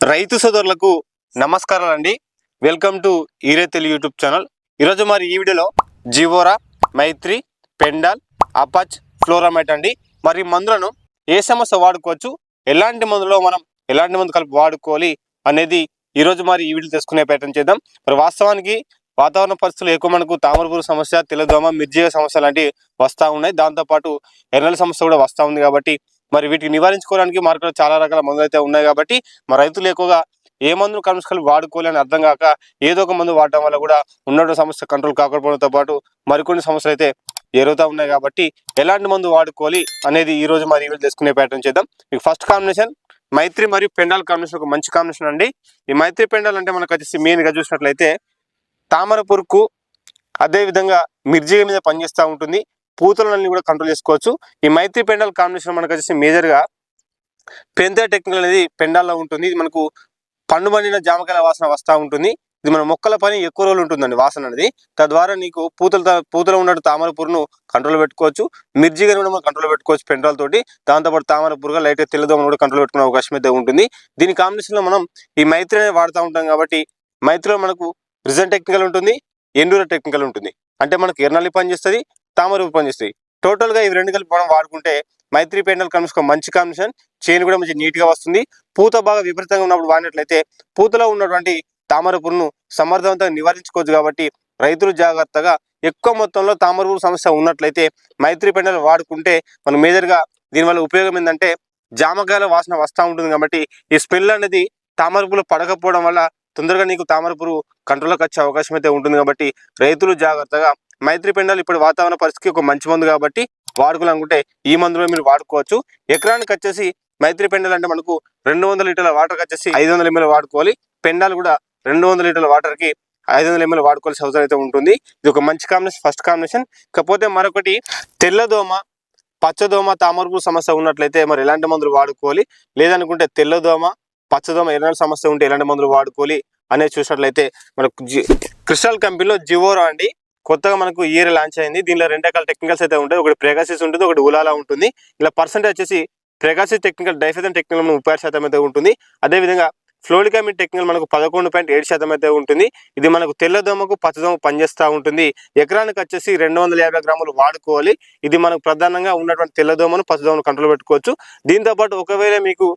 రైతు సోదరులకు నమస్కారాలు అండి వెల్కమ్ టు ఈరే తెలుగు యూట్యూబ్ ఛానల్ ఈరోజు మరి ఈ వీడియోలో జీవోరా మైత్రి పెండాల్ అపాచ్ ఫ్లోరామైట్ అండి. మరి మందులను ఏ సమస్య వాడుకోవచ్చు ఎలాంటి మందులో మనం ఎలాంటి మందు కలిపి వాడుకోవాలి అనేది ఈరోజు మరి ఈ వీడియో తెలుసుకునే ప్రయత్నం చేద్దాం. మరి వాస్తవానికి వాతావరణ పరిస్థితులు ఎక్కువ మనకు తామరపురు సమస్య తెల్లదోమ మిర్జీవ సమస్య లాంటివి వస్తూ ఉన్నాయి. దాంతోపాటు ఎర్రల సమస్య కూడా వస్తూ ఉంది కాబట్టి మరి వీటికి నివారించుకోవడానికి మార్కెట్లో చాలా రకాల మందులు అయితే ఉన్నాయి కాబట్టి మా రైతులు ఎక్కువగా ఏ మందును కలుసుకొని వాడుకోవాలని అర్థం కాక ఏదో ఒక మందు వాడటం వల్ల కూడా ఉన్న సమస్య కంట్రోల్ కాకపోవడంతో పాటు మరికొన్ని సమస్యలు అయితే ఎరుగుతూ ఉన్నాయి కాబట్టి ఎలాంటి మందు వాడుకోవాలి అనేది ఈ రోజు మరి తెలుసుకునే ప్రయత్నం చేద్దాం. మీకు ఫస్ట్ కాంబినేషన్ మైత్రి మరియు పెండాల్ కాంబినేషన్ ఒక మంచి కాంబినేషన్ అండి. ఈ మైత్రి పెండాల్ అంటే మనకు వచ్చేసి మెయిన్గా చూసినట్లయితే తామర పురుకు అదే విధంగా మిర్జిగ మీద పనిచేస్తూ ఉంటుంది. పూతలన్నీ కూడా కంట్రోల్ చేసుకోవచ్చు. ఈ మైత్రి పెండాల్ కాంబినేషన్ మనకు వచ్చేసి మేజర్గా పెంతే టెక్నికల్ అనేది పెండాల్లో ఉంటుంది. ఇది మనకు పండు పండిన జామకాయల వాసన వస్తూ ఉంటుంది. ఇది మన మొక్కల పని ఎక్కువ రోజులు ఉంటుందండి వాసన అనేది. తద్వారా నీకు పూతల పూతలో ఉన్నట్టు తామర పురుగును కంట్రోల్ పెట్టుకోవచ్చు. మిర్జిగా కూడా మనం కంట్రోల్ పెట్టుకోవచ్చు పెండాల తోటి. దాంతోపాటు తామర పురుగు లైట్ తెల్లదోమను కూడా కంట్రోల్ పెట్టుకునే అవకాశం అయితే ఉంటుంది. దీని కాంబినేషన్లో మనం ఈ మైత్రి అనేది వాడుతూ ఉంటాం కాబట్టి మైత్రిలో మనకు రిజన్ టెక్నికల్ ఉంటుంది ఎండూర టెక్నికల్ ఉంటుంది. అంటే మనకు ఎర్నల్లి పనిచేస్తుంది తామర రూపొందిస్తాయి టోటల్గా టోటల్గా ఇవి రెండు కలిపి మనం వాడుకుంటే మైత్రి పెండల్ కమిషన్ మంచి కాంబినేషన్. చేను కూడా మంచి నీట్గా వస్తుంది. పూత బాగా విపరీతంగా ఉన్నప్పుడు వాడినట్లయితే పూతలో ఉన్నటువంటి తామర పురుగును సమర్థవంతంగా నివారించుకోవచ్చు కాబట్టి రైతులు జాగ్రత్తగా ఎక్కువ మొత్తంలో తామర పురుగు సమస్య ఉన్నట్లయితే మైత్రి పెండల్ వాడుకుంటే మనం మేజర్గా దీనివల్ల ఉపయోగం ఏంటంటే జామకాయల వాసన వస్తూ ఉంటుంది కాబట్టి ఈ స్మెల్ అనేది తామర పురుగు పడకపోవడం వల్ల తొందరగా నీకు తామర పురుగు కంట్రోల్కి వచ్చే అవకాశం అయితే ఉంటుంది కాబట్టి రైతులు జాగ్రత్తగా మైత్రి పెండాలు ఇప్పుడు వాతావరణ పరిస్థితికి ఒక మంచి మందు కాబట్టి వాడుకోవాలనుకుంటే ఈ మందులో మీరు వాడుకోవచ్చు. ఎకరానికి వచ్చేసి మైత్రి పెండాలు అంటే మనకు రెండు వందల లీటర్ల వాటర్కి వచ్చేసి ఐదు వందల ఎంఎల్ వాడుకోవాలి. పెండాలు కూడా రెండు వందల లీటర్ల వాటర్కి ఐదు వందల ఎంఎల్ వాడుకోవాల్సిన అవసరం అయితే ఉంటుంది. ఇది ఒక మంచి కాంబినేషన్ ఫస్ట్ కాంబినేషన్. కాకపోతే మరొకటి తెల్లదోమ పచ్చదోమ తామరపు సమస్య ఉన్నట్లయితే మరి ఎలాంటి మందులు వాడుకోవాలి? లేదనుకుంటే తెల్లదోమ పచ్చదోమ ఎలాంటి సమస్య ఉంటే ఎలాంటి మందులు వాడుకోవాలి? అనేది చూసినట్లయితే మనకు జి క్రిస్టల్ కంపెనీలో జివోరా అండి. కొత్తగా మనకు ఇయర్ లాంచ్ అయింది. దీనిలో రెండు రకాల టెక్నికల్స్ అయితే ఉంటాయి. ఒకటి ప్రెగాసిస్ ఉంటుంది ఒకటి ఉలాలా ఉంటుంది. ఇలా పర్సెంటేజ్ వచ్చేసి ప్రెగాసిస్ టెక్నికల్ డైఫెజన్ టెక్నికల్ మనకు ముప్పై శాతం అయితే ఉంటుంది. అదేవిధంగా ఫ్లోలికామిన్ టెక్నికల్ మనకు పదకొండు పాయింట్ ఏడు శాతం అయితే ఉంటుంది. ఇది మనకు తెల్లదోమకు పచ్చదోమ పనిచేస్తూ ఉంటుంది. ఎకరానికి వచ్చేసి రెండు వందల యాభై గ్రాములు వాడుకోవాలి. ఇది మనకు ప్రధానంగా ఉన్నటువంటి తెల్లదోమను పచ్చదోమను కంట్రోల్ పెట్టుకోవచ్చు. దీంతో పాటు ఒకవేళ మీకు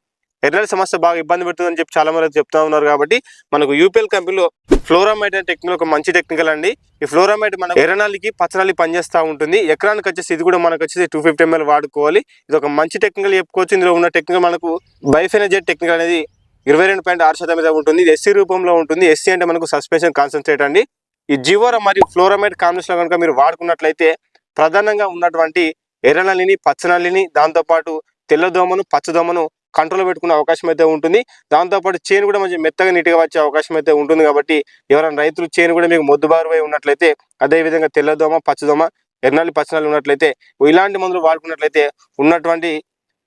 ఎర్రల సమస్య బాగా ఇబ్బంది పెడుతుందని చెప్పి చాలా మంది చెప్తా ఉన్నారు కాబట్టి మనకు యూపీఎల్ కంపెనీలో ఫ్లోరామైట్ అనే టెక్నికల్ ఒక మంచి టెక్నికల్ అండి. ఈ ఫ్లోరామైట్ మన ఎర్రనాలికి పచ్చనాలి పనిచేస్తూ ఉంటుంది. ఎకరానికి వచ్చేసి ఇది కూడా మనకు వచ్చేసి టూ ఫిఫ్టీ ఎంఎల్ వాడుకోవాలి. ఇది ఒక మంచి టెక్నికల్ చెప్పుకోవచ్చు. ఇందులో ఉన్న టెక్నికల్ మనకు బైఫెనజెట్ టెక్నికల్ అనేది ఇరవై రెండు పాయింట్ ఆరు శాతం మీద ఉంటుంది. ఇది ఎస్సీ రూపంలో ఉంటుంది. ఎస్సీ అంటే మనకు సస్పెన్షన్ కాన్సన్ట్రేట్ అండి. ఈ జీవోరా మరియు ఫ్లోరామైట్ కాంబినేషన్లో కనుక మీరు వాడుకున్నట్లయితే ప్రధానంగా ఉన్నటువంటి ఎర్రనల్లిని పచ్చనల్లిని దాంతోపాటు తెల్లదోమను పచ్చదోమను కంట్రోల్ పెట్టుకునే అవకాశం అయితే ఉంటుంది. దాంతోపాటు చేను కూడా మంచి మెత్తగా నీట్గా వచ్చే అవకాశం అయితే ఉంటుంది కాబట్టి ఎవరైనా రైతులు చేను కూడా మీకు మొద్దుబారువై ఉన్నట్లయితే అదేవిధంగా తెల్లదోమ పచ్చదోమ ఎర్నల్లి పచ్చనాలు ఉన్నట్లయితే ఇలాంటి మందులు వాడుకున్నట్లయితే ఉన్నటువంటి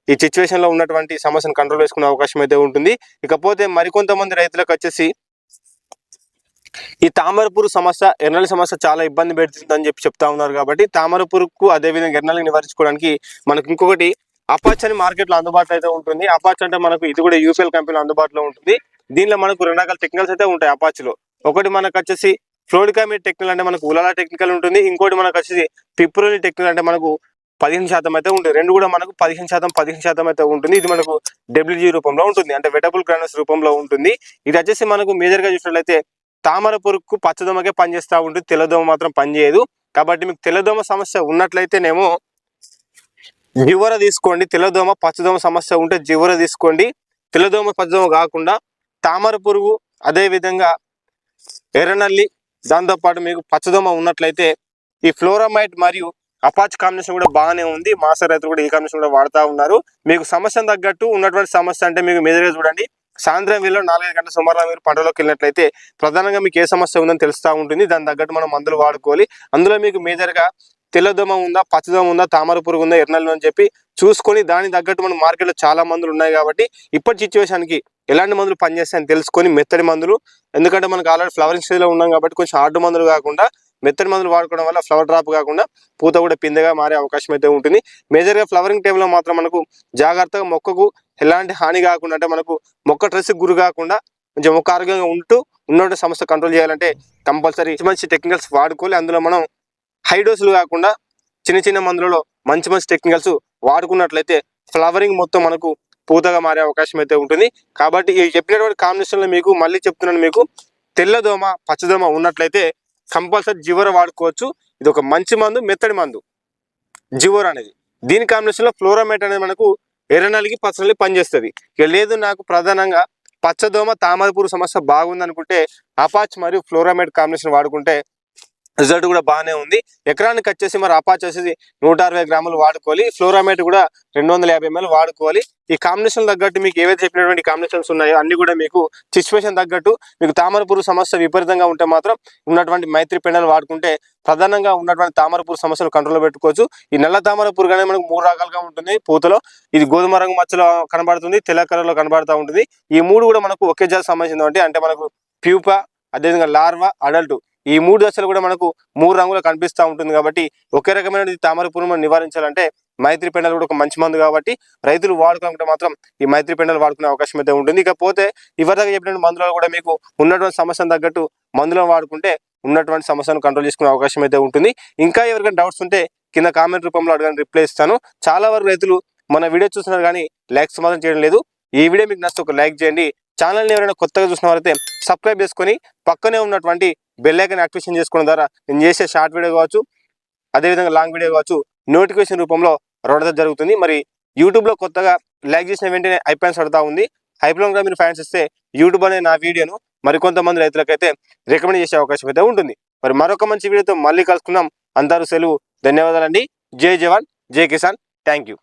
ఈ సిచ్యువేషన్లో ఉన్నటువంటి సమస్యను కంట్రోల్ చేసుకునే అవకాశం అయితే ఉంటుంది. ఇకపోతే మరికొంతమంది రైతులకు వచ్చేసి ఈ తామరపూరు సమస్య ఎర్నలి సమస్య చాలా ఇబ్బంది పెడుతుందని చెప్పి చెప్తా ఉన్నారు కాబట్టి తామరపూరుకు అదేవిధంగా ఎర్నలి నివారించుకోవడానికి మనకు ఇంకొకటి అపాచ్ అని మార్కెట్లో అందుబాటులో అయితే ఉంటుంది. అపాచ్ అంటే మనకు ఇది కూడా యూపీఎల్ కంపెనీలో అందుబాటులో ఉంటుంది. దీనిలో మనకు రెండు రకాల టెక్నికల్స్ అయితే ఉంటాయి అపాచ్లో. ఒకటి మనకు వచ్చేసి ఫ్లోడికామిడ్ టెక్నికల్ అంటే మనకు ఉలాలా టెక్నికల్ ఉంటుంది. ఇంకోటి మనకు వచ్చేసి పిప్రోలి టెక్నికల్ అంటే మనకు పదిహేను శాతం అయితే ఉంటుంది. రెండు కూడా మనకు పదిహేను శాతం పదిహేను శాతం అయితే ఉంటుంది. ఇది మనకు డబ్ల్యూజీ రూపంలో ఉంటుంది. అంటే వెటబుల్ గ్రానస్ రూపంలో ఉంటుంది. ఇది వచ్చేసి మనకు మేజర్గా చూసినట్లయితే తామర పురుగుకు పచ్చదోమకే పనిచేస్తూ ఉంటుంది. తెల్లదోమ మాత్రం పనిచేయదు. కాబట్టి మీకు తెల్లదోమ సమస్య ఉన్నట్లయితేనేమో జివర తీసుకోండి. తెల్లదోమ పచ్చదోమ సమస్య ఉంటే జివర తీసుకోండి. తెల్లదోమ పచ్చదోమ కాకుండా తామర పురుగు అదే విధంగా ఎర్రనల్లి దాంతోపాటు మీకు పచ్చదోమ ఉన్నట్లయితే ఈ ఫ్లోరామైట్ మరియు అపాచ్ కాంబినేషన్ కూడా బాగానే ఉంది. మాస రైతులు కూడా ఈ కాంబినేషన్ కూడా వాడుతూ ఉన్నారు. మీకు సమస్యను తగ్గట్టు ఉన్నటువంటి సమస్య అంటే మీకు మెజర్గా చూడండి. సాయంత్రం వేళ నాలుగైదు గంటల సుమారులో మీరు పంటలోకి వెళ్ళినట్లయితే ప్రధానంగా మీకు ఏ సమస్య ఉందని తెలుస్తూ ఉంటుంది. దాని తగ్గట్టు మనం మందులు వాడుకోవాలి. అందులో మీకు మేజర్గా తెల్లదోమ ఉందా పచ్చదోమ ఉందా తామర పురుగు ఉందా ఎర్నల్లు అని చెప్పి చూసుకొని దానికి తగ్గట్టు మన మార్కెట్లో చాలా మందులు ఉన్నాయి కాబట్టి ఇప్పటి సిచ్యువేషన్కి ఎలాంటి మందులు పనిచేస్తాయని తెలుసుకొని మెత్తడి మందులు ఎందుకంటే మనకు ఆల్రెడీ ఫ్లవరింగ్ స్టేజ్లో ఉన్నాం కాబట్టి కొంచెం హార్డ్ మందులు కాకుండా మెత్తడి మందులు వాడుకోవడం వల్ల ఫ్లవర్ డ్రాప్ కాకుండా పూత కూడా పిందెగా మారే అవకాశం అయితే ఉంటుంది. మేజర్గా ఫ్లవరింగ్ టైంలో మాత్రం మనకు జాగ్రత్తగా మొక్కకు ఎలాంటి హాని కాకుండా అంటే మనకు మొక్క డ్రెస్ గురి కాకుండా కొంచెం మొక్క ఆరోగ్యంగా ఉంటూ ఉన్నటువంటి సమస్య కంట్రోల్ చేయాలంటే కంపల్సరీ మంచి టెక్నికల్స్ వాడుకోవాలి. అందులో మనం హై డోసులు కాకుండా చిన్న చిన్న మందులలో మంచి మంచి టెక్నికల్స్ వాడుకున్నట్లయితే ఫ్లవరింగ్ మొత్తం మనకు పూతగా మారే అవకాశం అయితే ఉంటుంది. కాబట్టి ఈ చెప్పినటువంటి కాంబినేషన్లో మీకు మళ్ళీ చెప్తున్నాను మీకు తెల్లదోమ పచ్చదోమ ఉన్నట్లయితే కంపల్సరీ జివర వాడుకోవచ్చు. ఇది ఒక మంచి మందు మెత్తడి మందు. జివర్ అనేది. దీని కాంబినేషన్లో ఫ్లోరామేట్ అనేది మనకు ఎర్రనలిగి పచ్చనల్లి పనిచేస్తుంది. ఇక లేదు నాకు ప్రధానంగా పచ్చదోమ తామరపూరు సమస్య బాగుంది అనుకుంటే అపాచ్ మరియు ఫ్లోరామేట్ కాంబినేషన్ వాడుకుంటే రిజల్ట్ కూడా బాగానే ఉంది. ఎకరానికి వచ్చేసి మరి అపాచ్ వచ్చేసి నూట అరవై గ్రాములు వాడుకోవాలి. ఫ్లోరామేట్ కూడా రెండు వందల యాభై ఎంఎల్ వాడుకోవాలి. ఈ కాంబినేషన్ తగ్గట్టు మీకు ఏవైతే చెప్పినటువంటి కాంబినేషన్స్ ఉన్నాయో అన్ని కూడా మీకు సిచ్యువేషన్ తగ్గట్టు మీకు తామరపూరు సమస్య విపరీతంగా ఉంటే మాత్రం ఉన్నటువంటి మైత్రి పెండలు వాడుకుంటే ప్రధానంగా ఉన్నటువంటి తామరపూరు సమస్యలు కంట్రోల్ పెట్టుకోవచ్చు. ఈ నల్ల తామర పురుగు అనేది మనకు మూడు రకాలుగా ఉంటుంది. పూతలో ఇది గోధుమ రంగు మచ్చలో కనబడుతుంది. తెల్ల కలర్లో కనబడుతూ ఉంటుంది. ఈ మూడు కూడా మనకు ఒకే జాతి సంబంధించింది అంటే మనకు ప్యూపా అదేవిధంగా లార్వా అడల్ట్ ఈ మూడు దశలు కూడా మనకు మూడు రంగులు కనిపిస్తూ ఉంటుంది కాబట్టి ఒకే రకమైన తామర పురుగును నివారించాలంటే మైత్రి పెండలు కూడా ఒక మంచి మందు కాబట్టి రైతులు వాడుకుంటే మాత్రం ఈ మైత్రి పెండలు వాడుకునే అవకాశం అయితే ఉంటుంది. ఇకపోతే ఇవరిదాకా చెప్పిన మందులలో కూడా మీకు ఉన్నటువంటి సమస్యను తగ్గట్టు మందులను వాడుకుంటే ఉన్నటువంటి సమస్యను కంట్రోల్ చేసుకునే అవకాశం అయితే ఉంటుంది. ఇంకా ఎవరికైనా డౌట్స్ ఉంటే కింద కామెంట్ రూపంలో అడగని రిప్లై ఇస్తాను. చాలా వరకు రైతులు మన వీడియో చూస్తున్నారు కానీ లైక్స్ మాత్రం చేయడం లేదు. ఈ వీడియో మీకు నచ్చితే ఒక లైక్ చేయండి. ఛానల్ని ఎవరైనా కొత్తగా చూసిన వారైతే సబ్స్క్రైబ్ చేసుకొని పక్కనే ఉన్నటువంటి బెల్లైకన్ యాక్టివేషన్ చేసుకోవడం ద్వారా నేను చేసే షార్ట్ వీడియో కావచ్చు అదేవిధంగా లాంగ్ వీడియో కావచ్చు నోటిఫికేషన్ రూపంలో రావడం జరుగుతుంది. మరి యూట్యూబ్లో కొత్తగా లైక్ చేసిన వెంటనే ఐపాన్స్ పడతా ఉంది. ఐపీలో కూడా మీరు ఫ్యాన్స్ ఇస్తే యూట్యూబ్ అనే నా వీడియోను మరికొంతమంది రైతులకైతే రికమెండ్ చేసే అవకాశం అయితే ఉంటుంది. మరి మరొక మంచి వీడియోతో మళ్ళీ కలుసుకుందాం. అందరూ సెలవు. ధన్యవాదాలండి. జై జవాన్. జై కిసాన్. Thank you.